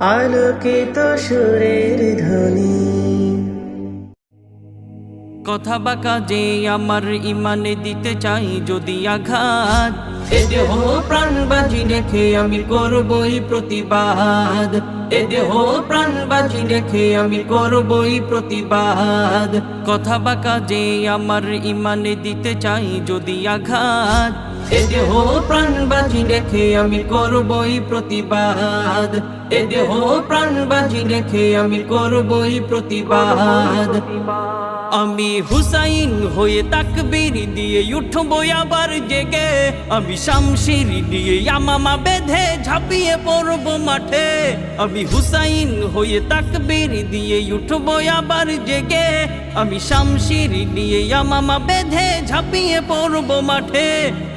আলোকিত সুরের ধ্বনি। কথা বা কাজে আমার ইমানে দিতে চাই যদি আঘাত। এ দেহ প্রাণ বাজি রেখে আমি করবই প্রতিবাদ। এ দেহ প্রাণ বাজি রেখে আমি করবই প্রতিবাদ। কথা বা কাজে আমার ইমানে দিতে চাই যদি আঘাত। এ দেহ প্রাণ বাজি রেখে আমি করবই প্রতিবাদ। এ দেহ প্রাণ বাজি রেখে আমি করবই প্রতিবাদ। আমি হুসাইন হয়ে তাকবীর দিয়ে উঠবো আবার জেগে। আমি শামশির দিয়ে আমামা বেঁধে ঝাঁপিয়ে পড়ব মাঠে। আমি হুসাইন হয়ে তাকবীর দিয়ে উঠবো আবার জেগে। আমি শামশির দিয়ে আমামা বেঁধে ঝাঁপিয়ে পড়ব মাঠে।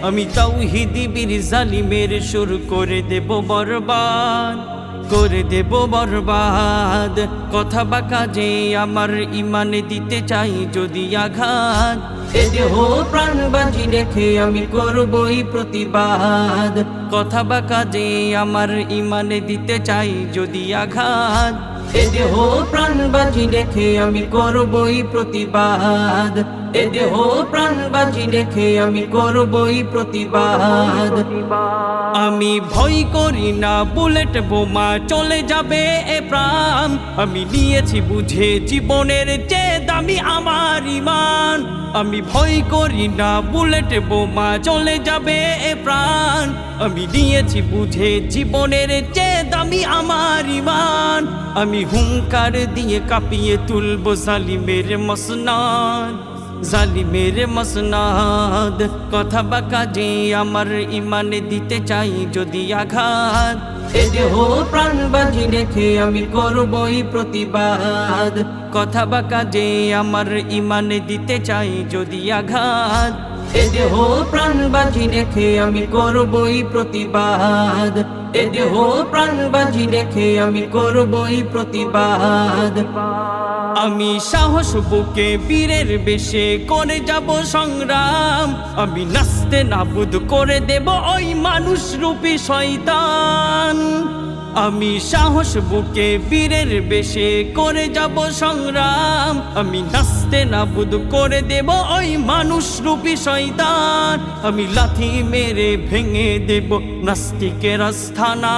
আমি তাওহিদি বীর জালিমের সুর করে দেব বরবাদ। করে দেব বরবাদ। কথা বা কাজে আমার ইমানে দিতে চাই যদি আঘাত। এ দেহ প্রাণ বাজি আমি করবই প্রতিবাদ। কথা বা কাজে আমার ইমানে দিতে চাই যদি আঘাত। এ দেহ প্রাণ বাজি রেখে আমি করবই প্রতিবাদ। এ দেহ প্রাণ বাজি রেখে আমি করবই প্রতিবাদ। আমি ভয় করি না, বুলেট বোমা চলে যাবে এ প্রাণ। আমি নিয়েছি বুঝে জীবনের যে দামি আমার ইমান। আমি ভয় করি না, বুলেট বোমা চলে যাবে এ প্রাণ। আমি নিয়েছি বুঝে জীবনের চেদ দামি আমার ইমান। আমি হুঙ্কার দিয়ে কাঁপিয়ে তুলব সালিমের মসনাদ। জালিমের মসনাদ। কথা বা কাজে আমার ইমানে দিতে চাই যদি আঘাত। দেহ প্রাণ বাজি রেখে আমি করবই প্রতিবাদ। কথা বা কাজে আমার ইমানে দিতে চাই যদি আঘাত। এ দেহ প্রাণ বাজি রেখে আমি করবই প্রতিবাদ। এ দেহ প্রাণ বাজি রেখে আমি করবই প্রতিবাদ। আমি সাহস বুকে বীরের বেশে করে যাব সংগ্রাম। আমি নাচতে নাবুদ করে দেব ওই মানুষ রূপী শয়তান। আমি সাহস বুকে বীরের বেশে করে যাব সংগ্রাম। আমি নাচতে নাবুদ করে দেব ওই মানুষ রূপী শয়তান। আমি লাথি মেরে ভেঙে দেব নাস্তিকের আস্থানা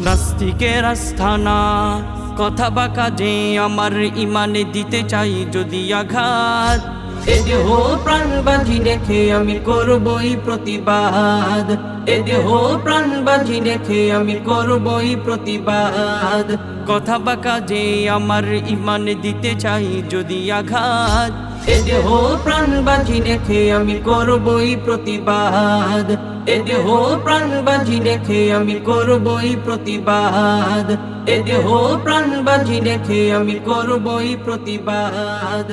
নাস্তিকের আস্থানা। কথা বা কাজে আমার ইমানে দিতে চাই যদি আঘাত। এ দেহ প্রাণ বাজি রেখে আমি করবই প্রতিবাদ। এ দেহ প্রাণ বাজি রেখে আমি করবই প্রতিবাদ। কথা বা কাজে আমার ইমানে দিতে চাই যদি আঘাত। এ দেহ প্রাণ বাজি রেখে আমি করবই প্রতিবাদ। এ দেহ প্রাণ বাজি রেখে আমি করবই প্রতিবাদ। এ দেহ প্রাণ বাজি রেখে আমি করবই প্রতিবাদ।